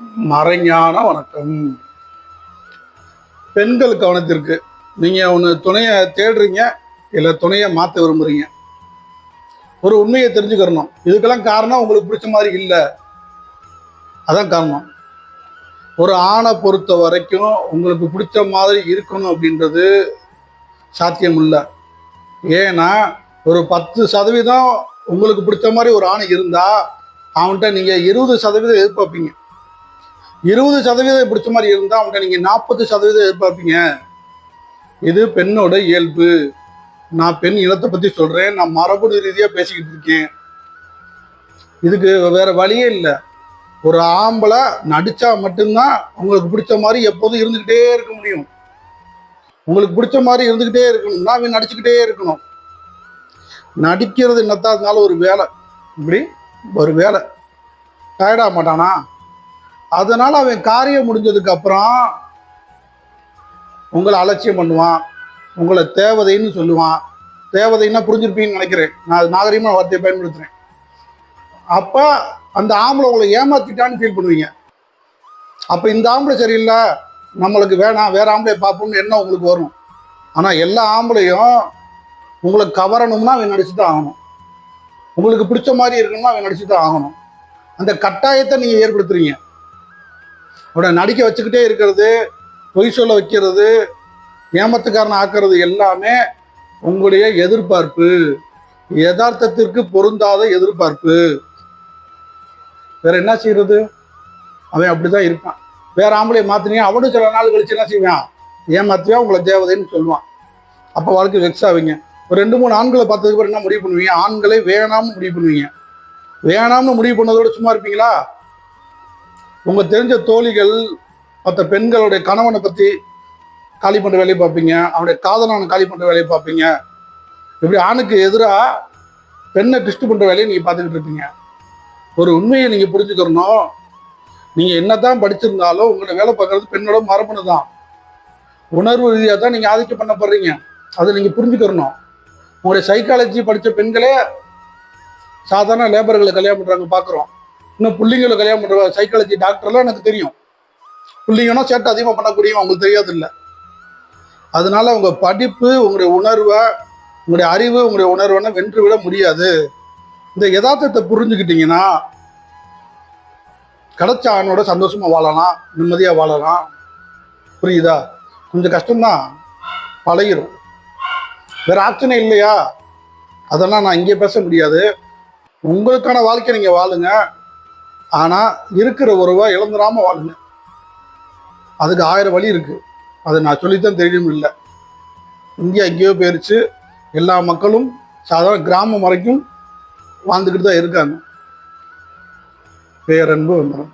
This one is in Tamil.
மறைஞான வணக்கம். பெண்கள் கவனத்திற்கு நீங்க ஒன்று துணையை தேடுறீங்க இல்லை துணையை மாற்ற விரும்புறீங்க? ஒரு உண்மையை தெரிஞ்சுக்கிறணும். இதுக்கெல்லாம் காரணம் உங்களுக்கு பிடிச்ச மாதிரி இல்லை. அதான் காரணம். ஒரு ஆணை பொறுத்த வரைக்கும் உங்களுக்கு பிடிச்ச மாதிரி இருக்கணும் அப்படின்றது சாத்தியம் இல்லை ஏன்னா ஒரு பத்து சதவீதம் உங்களுக்கு பிடிச்ச மாதிரி ஒரு ஆணை இருந்தா அவன்கிட்ட நீங்க இருபது சதவீதம் எதிர்பார்ப்பீங்க. இருபது சதவீதம் பிடிச்ச மாதிரி இருந்தால் அவன்கிட்ட நீங்கள் நாற்பது சதவீதம் எதிர்பார்ப்பீங்க. இது பெண்ணோட இயல்பு. நான் பெண் இனத்தை பற்றி சொல்கிறேன் நான் மரபணு ரீதியாக பேசிக்கிட்டு இருக்கேன். இதுக்கு வேற வழியே இல்லை. ஒரு ஆம்பளை நடிச்சா மட்டும்தான் உங்களுக்கு பிடிச்ச மாதிரி எப்போதும் இருந்துக்கிட்டே இருக்க முடியும். உங்களுக்கு பிடிச்ச மாதிரி இருந்துக்கிட்டே இருக்கணும்னா அவன் நடிச்சுக்கிட்டே இருக்கணும். நடிக்கிறது என்னத்தா இருந்தாலும் ஒரு வேலை. இப்படி? ஒரு வேலை. டயர்டாக மாட்டானா? அதனால அவன் காரியம் முடிஞ்சதுக்கு அப்புறம் உங்களை அலட்சியம் பண்ணுவான். உங்களை தேவதைன்னு சொல்லுவான். தேவதைன்னா புரிஞ்சிருப்பீங்கன்னு நினைக்கிறேன். நான் அது நாகரிகமான வார்த்தையை பயன்படுத்துறேன். அப்போ அந்த ஆம்பளை உங்களை ஏமாத்திட்டான்னு ஃபீல் பண்ணுவீங்க. அப்போ இந்த ஆம்பளை சரியில்லை. நம்மளுக்கு வேணாம். வேற ஆம்பளையை பார்ப்போம்னு என்ன உங்களுக்கு வரும். ஆனால் எல்லா ஆம்பளையும் உங்களை கவரணும்னா அவன் நடிச்சு தான் ஆகணும். உங்களுக்கு பிடிச்ச மாதிரி இருக்கணும்னா அவன் நடிச்சு தான் ஆகணும். அந்த கட்டாயத்தை நீங்கள் ஏற்படுத்துறீங்க. அவனை நடிக்க வச்சுக்கிட்டே இருக்கிறது பொய் சொல்ல வைக்கிறது ஏமத்துக்காரன் ஆக்குறது எல்லாமே உங்களுடைய எதிர்பார்ப்பு. யதார்த்தத்திற்கு பொருந்தாத எதிர்பார்ப்பு. வேற என்ன செய்யறது? அவன் அப்படிதான் இருப்பான் வேற ஆம்பளை மாத்தினியா? அவனும் சில நாள் கழிச்சு என்ன செய்வான்? ஏமாத்தியா உங்களை தேவதைன்னு சொல்லுவான். அப்போ வாழ்க்கை வெக்ஸ் ஆவீங்க. ஒரு ரெண்டு மூணு ஆண்களை பார்த்ததுக்கு அப்புறம் என்ன முடிவு பண்ணுவீங்க? ஆண்களை வேணாம்னு முடிவு பண்ணுவீங்க. வேணாம்னு முடிவு பண்ணதோட சும்மா இருப்பீங்களா? உங்க தெரிஞ்ச தோழிகள் மற்ற பெண்களுடைய கணவனை பத்தி காலி பண்ற வேலையை பார்ப்பீங்க. அவனுடைய காதலான காலி பண்ற வேலையை பார்ப்பீங்க. இப்படி ஆணுக்கு எதிராக பெண்ணை டிஸ்ட் பண்ற வேலையை நீங்க பார்த்துக்கிட்டு இருப்பீங்க. ஒரு உண்மையை நீங்க புரிஞ்சுக்கிறணும். நீங்க என்னதான் படிச்சிருந்தாலும் உங்களை வேலை பார்க்கறது பெண்ணோட மரபணு தான். உணர்வு ரீதியாக தான் நீங்க ஆதிக்கம் பண்ணப்படுறீங்க. அதை நீங்க புரிஞ்சுக்கிறணும். உங்களுடைய சைக்காலஜி படித்த பெண்களே சாதாரண லேபர்களை கல்யாணம் பண்றாங்க பார்க்குறோம். இன்னும் பிள்ளைங்களை கல்யாணம் பண்ணுற சைக்காலஜி டாக்டர்லாம் எனக்கு தெரியும். பிள்ளைங்கன்னா சேட்டை அதிகமாக பண்ணக்கூடியவங்க அவங்களுக்கு தெரியாது இல்லை அதனால உங்கள் படிப்பு உங்களுடைய உணர்வை உங்களுடைய அறிவு உங்களுடைய உணர்வை வென்று விட முடியாது. இந்த யதார்த்தத்தை புரிஞ்சுக்கிட்டீங்கன்னா கிடைச்ச ஆணோட சந்தோஷமாக வாழலாம் நிம்மதியாக வாழலாம். புரியுதா? கொஞ்சம் கஷ்டம்தான். பழகிரும். வேறு ஆப்ஷனே இல்லையா? அதெல்லாம் நான் இங்கே பேச முடியாது. உங்களுக்கான வாழ்க்கை நீங்கள் வாழுங்க. ஆனால் இருக்கிற உறவை இழந்துடாமல் வாழுங்க. அதுக்கு ஆயிரம் வழி இருக்குது அதை நான் சொல்லித்தான் தெரியும் இல்லை. இந்தியா எங்கேயோ போயிடுச்சு எல்லா மக்களும் சாதாரண கிராமம் வரைக்கும் வாழ்ந்துக்கிட்டு தான் இருக்காங்க. பேரன்பு வந்துடும்